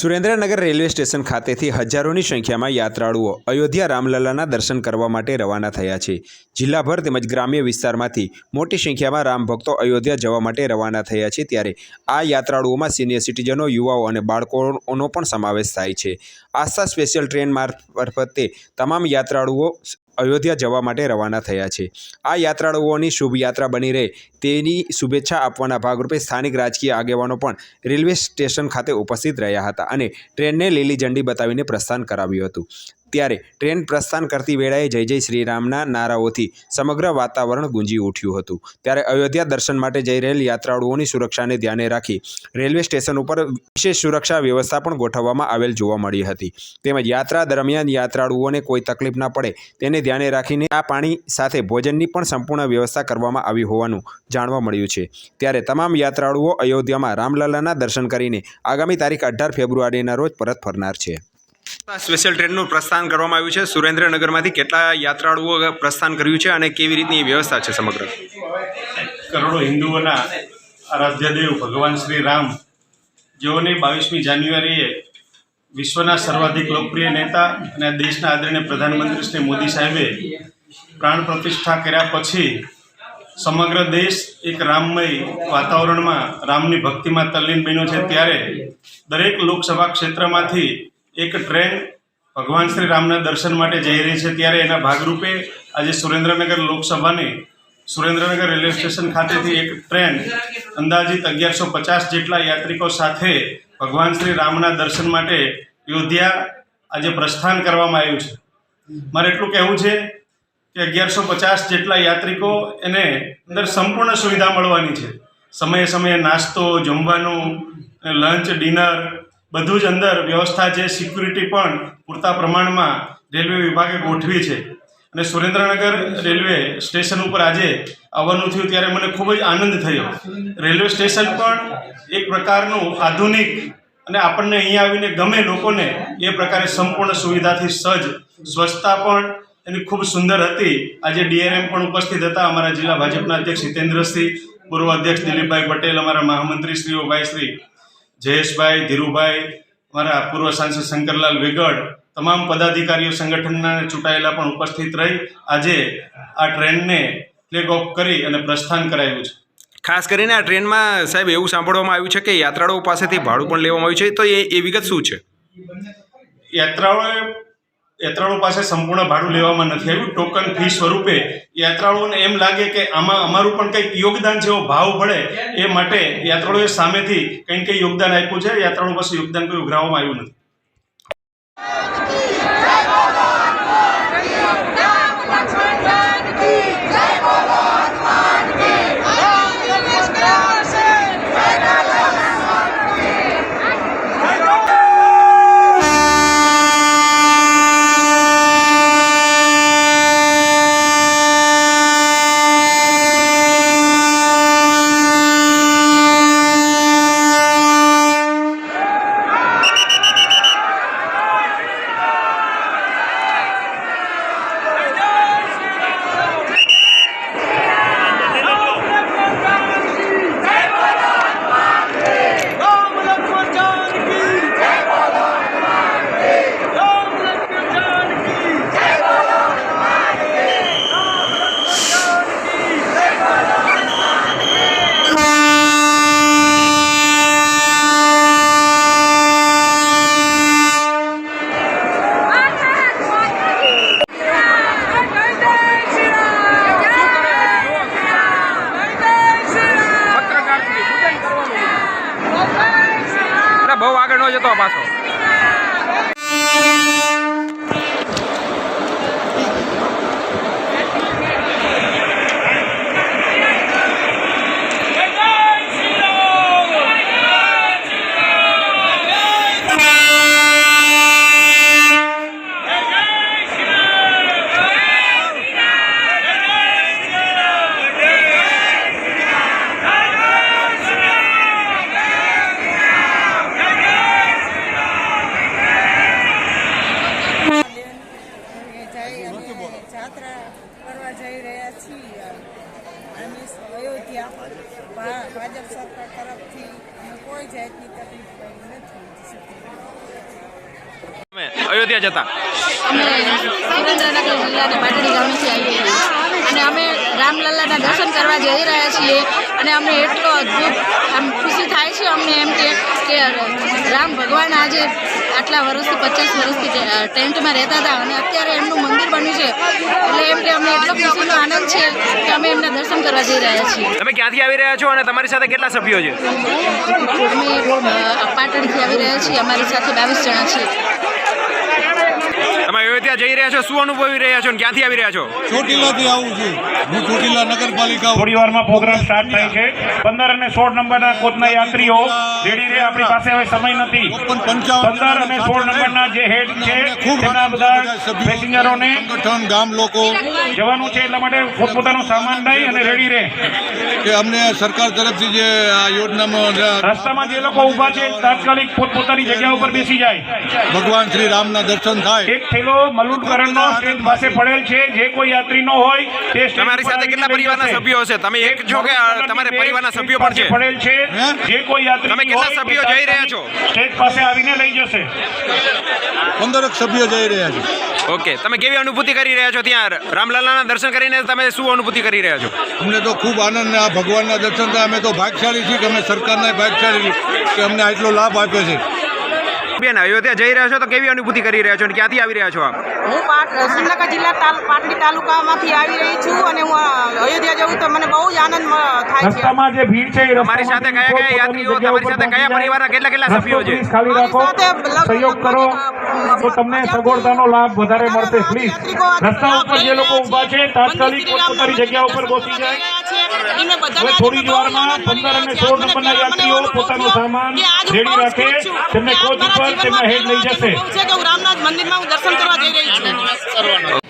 Surendranagar railway station ખાતેથી હજારોની સંખ્યામાં યાત્રાળુઓ અયોધ્યા રામલલાના દર્શન કરવા માટે રવાના થયા છે. જિલ્લાભર તેમજ ગ્રામ્ય વિસ્તારમાંથી મોટી સંખ્યામાં રામ ભક્તો અયોધ્યા જવા માટે રવાના થયા છે ત્યારે આ યાત્રાળુઓમાં સિનિયર સિટીઝનો, યુવાઓ અને બાળકોનો પણ સમાવેશ થાય છે. આસ્થા સ્પેશિયલ ટ્રેન મારફતે તમામ યાત્રાળુઓ અયોધ્યા જવા માટે રવાના થયા છે. આ યાત્રાળુઓની શુભ યાત્રા બની રહે તેની શુભેચ્છા આપવાના ભાગરૂપે સ્થાનિક રાજકીય આગેવાનો પણ રેલવે સ્ટેશન ખાતે ઉપસ્થિત રહ્યા હતા અને ટ્રેનને લીલી ઝંડી બતાવીને પ્રસ્થાન કરાવ્યું હતું. ત્યારે ટ્રેન પ્રસ્થાન કરતી વેળાએ જય જય શ્રીરામના નારાઓથી સમગ્ર વાતાવરણ ગુંજી ઉઠ્યું હતું. ત્યારે અયોધ્યા દર્શન માટે જઈ રહેલ યાત્રાળુઓની સુરક્ષાને ધ્યાને રાખી રેલવે સ્ટેશન ઉપર વિશેષ સુરક્ષા વ્યવસ્થા પણ ગોઠવવામાં આવેલ જોવા મળી હતી. તેમજ યાત્રા દરમિયાન યાત્રાળુઓને કોઈ તકલીફ ના પડે તેને ધ્યાને રાખીને આ પાણી સાથે ભોજનની પણ સંપૂર્ણ વ્યવસ્થા કરવામાં આવી હોવાનું જાણવા મળ્યું છે. ત્યારે તમામ યાત્રાળુઓ અયોધ્યામાં રામલલાના દર્શન કરીને આગામી તારીખ અઢાર ફેબ્રુઆરીના રોજ પરત ફરનાર છે. સ્પેશિયલ ટ્રેનનું પ્રસ્થાન કરવામાં આવ્યું છે. સુરેન્દ્રનગરમાંથી કેટલા યાત્રાળુઓ પ્રસ્થાન કર્યું છે અને કેવી રીતની વ્યવસ્થા છે સમગ્ર? કરોડો હિન્દુઓના આરાધ્યદેવ ભગવાન શ્રી રામ, જેઓની બાવીસમી જાન્યુઆરીએ વિશ્વના સર્વાધિક લોકપ્રિય નેતા અને દેશના આદરણીય પ્રધાનમંત્રી શ્રી મોદી સાહેબે પ્રાણ પ્રતિષ્ઠા કર્યા પછી સમગ્ર દેશ એક રામમય વાતાવરણમાં રામની ભક્તિમાં તલ્લીન બન્યો છે. ત્યારે દરેક લોકસભા ક્ષેત્રમાંથી એક ટ્રેન ભગવાન શ્રી રામના દર્શન માટે જઈ રહી છે ત્યારે એના ભાગરૂપે આજે સુરેન્દ્રનગર લોકસભાની સુરેન્દ્રનગર રેલવે સ્ટેશન ખાતેથી એક ટ્રેન અંદાજિત અગિયારસો પચાસ જેટલા યાત્રિકો સાથે ભગવાન શ્રી રામના દર્શન માટે અયોધ્યા આજે પ્રસ્થાન કરવામાં આવ્યું છે. મારે એટલું કહેવું છે કે અગિયારસો પચાસ જેટલા યાત્રિકો એને અંદર સંપૂર્ણ સુવિધા મળવાની છે. સમયે સમયે નાસ્તો, જમવાનું, લંચ, ડિનર બધું જ અંદર વ્યવસ્થા છે સિક્યુરિટી પણ પૂરતા પ્રમાણમાં રેલવે વિભાગે ગોઠવી છે. અને સુરેન્દ્રનગર રેલવે સ્ટેશન ઉપર આજે આવવાનું થયું ત્યારે મને ખૂબ જ આનંદ થયો. રેલવે સ્ટેશન પણ એક પ્રકારનું આધુનિક અને આપણને અહીંયા આવીને ગમે લોકોને એ પ્રકારે સંપૂર્ણ સુવિધાથી સજ્જ, સ્વચ્છતા પણ એની ખૂબ સુંદર હતી. આજે ડીઆરએમ પણ ઉપસ્થિત હતા અમારા જિલ્લા ભાજપના અધ્યક્ષ હિતેન્દ્રસિંહ, પૂર્વ અધ્યક્ષ દિલીપભાઈ પટેલ, અમારા મહામંત્રી શ્રીઓ ભાઈશ્રી જયેશભાઈ ધીરુભાઈ અમારા પૂર્વ સાંસદ શંકરલાલ વેગડ તમામ પદાધિકારીઓ સંગઠનના ચૂંટાયેલા પણ ઉપસ્થિત રહી આજે આ ટ્રેનને ફ્લેગ ઓફ કરી અને પ્રસ્થાન કરાયું છે. ખાસ કરીને આ ટ્રેનમાં સાહેબ એવું સાંભળવામાં આવ્યું છે કે યાત્રાળુઓ પાસેથી ભાડું પણ લેવામાં આવ્યું છે. તો એ એ વિગત શું છે? યાત્રાળુઓએ યાત્રાળુ પાસે સંપૂર્ણ ભાડું લેવામાં નથી આવ્યું. ટોકન ફી સ્વરૂપે યાત્રાળુઓને એમ લાગે કે આમાં અમારું પણ કંઈક યોગદાન એવો ભાવ પડે એ માટે યાત્રાળુઓએ સામેથી કંઈક કંઈ યોગદાન આપ્યું છે. યાત્રાળુ પાસે યોગદાન કોઈ ઉઘરાવવામાં આવ્યું નથી. બહુ આગળ ન જતો પાછો. સરકાર તરફથી કોઈ જાતની તકલીફ પડી નથી તમે અયોધ્યા જતા. અમે સુરેન્દ્રનગર જિલ્લાના પાટડી ગામેથી આવીએ છીએ. અને અમે રામલલ્લાના દર્શન કરવા જઈ રહ્યા છીએ. અને અમને એટલો અદ્ભુત આમ ખુશી થાય છે અમને એમ કે કે રામ ભગવાન આજે આટલા વર્ષથી પચાસ વર્ષથી ટેન્ટમાં રહેતા હતા. અને અત્યારે એમનું મંદિર બન્યું છે. એટલે એમ કે એટલો ખુશીનો આનંદ છે કે અમે એમના દર્શન કરવા જઈ રહ્યા છીએ. તમે ક્યાંથી આવી રહ્યા છો અને તમારી સાથે કેટલા સભ્યો છે? અમે પાટણથી આવી રહ્યા છીએ. અમારી સાથે બાવીસ જણા તમે અયોધ્યા જઈ રહ્યા છો શું અનુભવી રહ્યા છો ક્યાંથી આવી રહ્યા છો? ચોટીલાથી આવું છું. હું ચોટીલા નગરપાલિકા થોડી વારમાં પ્રોગ્રામ સ્ટાર્ટ થાય છે. પંદર અને સોળ નંબરના કોચના યાત્રીઓ રેડી રહે આપણી પાસે હવે સમય નથી. પંદર અને સોળ નંબરના જે હેડ છે ખૂબ તેમના બધા પેસેન્જરોને સંગઠન ગામ લોકો. જવાનું છે એટલા માટે પોતપોતાનો સામાન લઈ અને રેડી રહે. કે અમને સરકાર તરફથી જે આ યોજનામાં રસ્તામાં જે લોકો ઊભા છે તાત્કાલિક પોતપોતાની જગ્યા ઉપર બેસી જાય. ભગવાન શ્રી રામના દર્શન થાય. એક થેલો મલુટકરણનો સ્ટેજ પાસે પડેલ છે. જે કોઈ યાત્રીનો હોય તે તમારી સાથે કેટલા પરિવારના સભ્યો છે તમે એક છો કે તમારે પરિવારના સભ્યો પણ છે. પડેલ છે. જે કોઈ યાત્રી તમે કેટલા સભ્યો જઈ રહ્યા છો? સ્ટેજ પાસે આવીને લઈ જશે. પંદરક સભ્યો જઈ રહ્યા છે. ઓકે તમે કેવી અનુભૂતિ કરી રહ્યા છો ત્યાં? રામલલ્લાના દર્શન કરીને તમે શું અનુભૂતિ કરી રહ્યા છો? અમને તો ખૂબ આનંદ ને આ ભગવાનના દર્શન થાય. અમે તો ભાગશાળી છીએ કે અમે સરકારના ભાગશાળી છીએ કે અમને આટલો લાભ આપ્યો છે. બેન અયોધ્યા જઈ રહ્યા છો તો કેવી અનુભૂતિ કરી રહ્યા છો અને ક્યાંથી આવી રહ્યા છો આપ? હું પાટ સુરનગર જિલ્લા તાલ પાટડી તાલુકામાંથી આવી રહી છું અને હું અયોધ્યા જવું તો મને બહુ જ આનંદ થાય છે. રસ્તામાં જે ભીડ છે એ તમારી સાથે કયા કયા યાત્રીઓ તમારી સાથે કયા પરિવારના કેટલા કેટલા સભ્યો છે? સહયોગ કરો તો તમને સગવડતાનો લાભ વધારે મળશે પ્લીઝ રસ્તા ઉપર જે લોકો ઊભા છે. તાત્કાલિક પોતપોતાની જગ્યા ઉપર બેસી જાય. થોડી જ વારમાં પંદર અને સોળ નંબરના યાત્રીઓ પોતાનો સામાન રેડી રાખે તેમને કોચ ઉપર તેમના હેડ લઈ જશે. હું રામનાથ મંદિરમાં હું દર્શન કરવા જઈ રહી છું